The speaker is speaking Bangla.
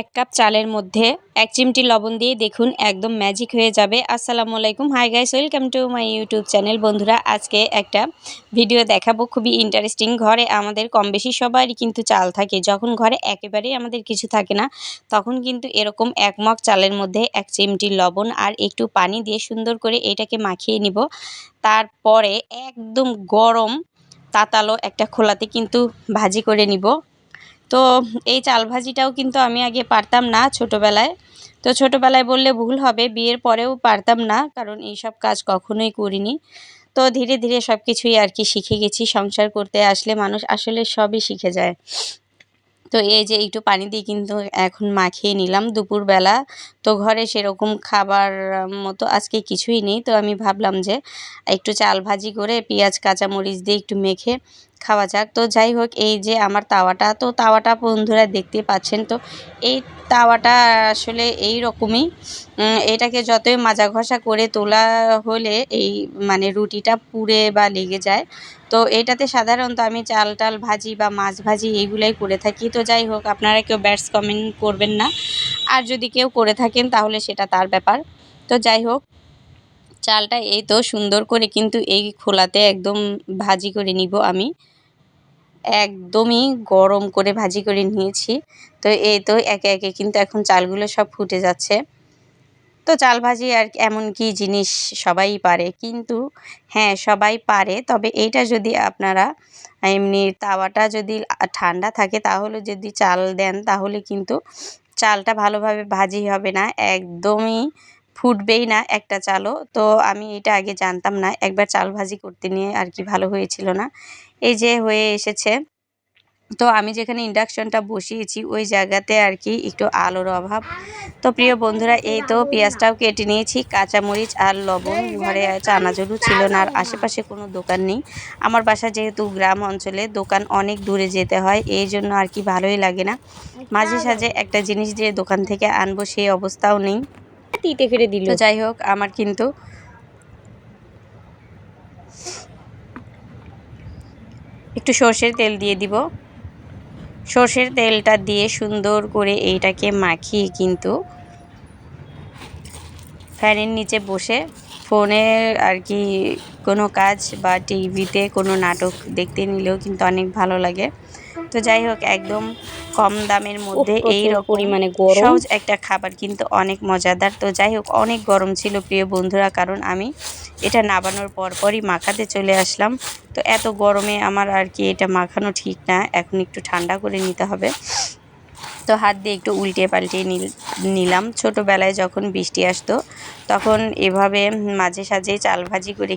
এক কাপ চালের মধ্যে এক চিমটি লবণ দিয়ে দেখুন একদম ম্যাজিক হয়ে যাবে। আসসালামু আলাইকুম। Hi guys welcome to my YouTube channel বন্ধুরা, আজকে একটা ভিডিও দেখাবো খুবই ইন্টারেস্টিং ঘরে আমাদের কম বেশি সবারই কিন্তু চাল থাকে। যখন ঘরে একেবারেই আমাদের কিছু থাকে না, তখন কিন্তু এরকম এক মগ চালের মধ্যে এক চিমটি লবণ আর একটু পানি দিয়ে সুন্দর করে এটাকে মাখিয়ে নিব। তারপরে একদম গরম, তাতালো একটা খোলাতে কিন্তু ভাজি করে নিব। তো এই চাল ভাজিটাও কিন্তু আমি আগে পারতাম না ছোটোবেলায়। তো ছোটোবেলায় বললে ভুল হবে, বিয়ের পরেও পারতাম না, কারণ এই সব কাজ কখনোই করিনি। তো ধীরে ধীরে সব কিছুই আর কি শিখে গেছি, সংসার করতে আসলে মানুষ আসলে সবই শিখে যায়। তো এই যে একটু পানি দিয়ে কিন্তু এখন মাখিয়ে নিলাম দুপুরবেলা। তো ঘরে সেরকম খাবার মতো আজকে কিছুই নেই, তো আমি ভাবলাম যে একটু চাল ভাজি করে পেঁয়াজ, কাঁচামরিচ দিয়ে একটু মেখে খাওয়া যাক। তো যাই হোক, এই যে আমার তাওয়াটা, তো তাওয়াটা বন্ধুরা দেখতে পাচ্ছেন তো, এই তাওয়াটা আসলে এই রকমই। এটাকে যতই মাজা ঘষা করে তোলা হলে এই মানে রুটিটা পুড়ে বা লেগে যায়। তো এটাতে সাধারণত আমি চাল টাল ভাজি বা মাছ ভাজি এইগুলাই করে থাকি। তো যাই হোক, আপনারা কেউ ব্যাটস কমেন্ট করবেন না। আর যদি কেউ করে থাকেন, তাহলে সেটা তার ব্যাপার। তো যাই হোক, চালটা এই তো সুন্দর করে কিন্তু এই খোলাতে একদম ভাজি করে নিব আমি। একদমই গরম করে ভাজি করে নিয়েছি। তো এই তো একে একে কিন্তু এখন চালগুলো সব ফুটে যাচ্ছে। তো চাল ভাজি আর এমন কি জিনিস সবাই পারে। কিন্তু হ্যাঁ সবাই পারে। তবে এইটা যদি আপনারা এমনি তাওয়াটা যদি ঠান্ডা থাকে, তাহলে যদি চাল দেন, তাহলে কিন্তু চালটা ভালোভাবে ভাজি হবে না। একদমই ফুটবেই না একটা চালও। তো আমি এটা আগে জানতাম না, একবার চাল ভাজি করতে নিয়ে আর কি ভালো হয়েছিল না। এই যে হয়ে এসেছে। তো আমি যেখানে ইন্ডাকশনটা বসিয়েছি, ওই জায়গাতে আর কি একটু আলোর অভাব। তো প্রিয় বন্ধুরা, এই তো পেঁয়াজটাও কেটে নিয়েছি। কাঁচামরিচ আর লবণ, ঘরে চানাচুরু ছিল না আর আশেপাশে কোনো দোকান নেই। আমার বাসা যেহেতু গ্রাম অঞ্চলে, দোকান অনেক দূরে যেতে হয়, এই জন্য আর কি ভালোই লাগে না। মাঝে সাঝে একটা জিনিস দিয়ে দোকান থেকে আনব, সেই অবস্থাও নেই। তিতে ফিরে দিল। যাই হোক, আমার কিন্তু একটু সর্ষের তেল দিয়ে দিব। সর্ষের তেলটা দিয়ে সুন্দর করে এইটাকে মাখিয়ে কিন্তু ফ্যানের নিচে বসে ফোনে আর কি কোনো কাজ বা টিভিতে কোনো নাটক দেখতে নিলেও কিন্তু অনেক ভালো লাগে। তো যাই হোক, একদম কম দামের মধ্যে এই পরিমাণে সহজ একটা খাবার কিন্তু অনেক মজাদার। তো যাই হোক অনেক গরম ছিল প্রিয় বন্ধুরা কারণ আমি এটা নাবানোর পরপরই মাখাতে চলে আসলাম। তো এত গরমে আমার আর কি এটা মাখানো ঠিক না এখন একটু ঠান্ডা করে নিতে হবে। তো হাত দিয়ে একটু উল্টে পাল্টে নিলাম। ছোটোবেলায় যখন বৃষ্টি আসতো তখন এভাবে মাঝে সাঝে চাল ভাজি করে